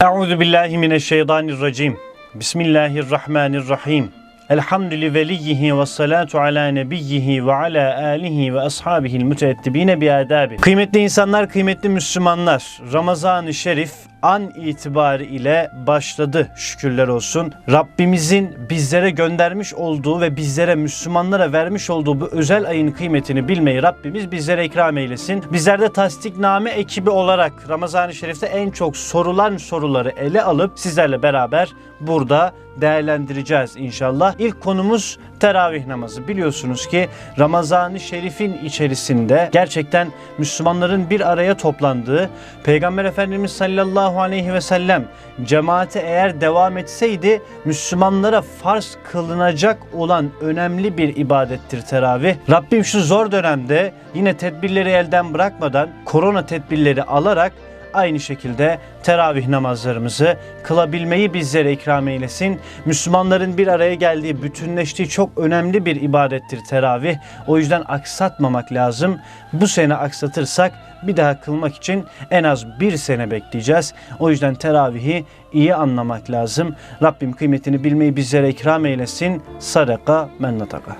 Euzu billahi mineşşeytanirracim. Bismillahirrahmanirrahim. Elhamdülü veliyyihi ve salatu ala nebiyyihi ve ala alihi ve ashabihil müteettibine bi adabi. Kıymetli insanlar, kıymetli Müslümanlar, Ramazan-ı Şerif an itibari ile başladı şükürler olsun. Rabbimizin bizlere göndermiş olduğu ve bizlere Müslümanlara vermiş olduğu bu özel ayın kıymetini bilmeyi Rabbimiz bizlere ikram eylesin. Bizler de tasdikname ekibi olarak Ramazan-ı Şerif'te en çok sorulan soruları ele alıp sizlerle beraber burada değerlendireceğiz inşallah. İlk konumuz teravih namazı. Biliyorsunuz ki Ramazan-ı Şerif'in içerisinde gerçekten Müslümanların bir araya toplandığı Peygamber Efendimiz sallallahu aleyhi ve sellem cemaate eğer devam etseydi Müslümanlara farz kılınacak olan önemli bir ibadettir teravih. Rabbim şu zor dönemde yine tedbirleri elden bırakmadan korona tedbirleri alarak aynı şekilde teravih namazlarımızı kılabilmeyi bizlere ikram eylesin. Müslümanların bir araya geldiği, bütünleştiği çok önemli bir ibadettir teravih. O yüzden aksatmamak lazım. Bu sene aksatırsak bir daha kılmak için en az bir sene bekleyeceğiz. O yüzden teravihi iyi anlamak lazım. Rabbim kıymetini bilmeyi bizlere ikram eylesin. Sadaka men nataka.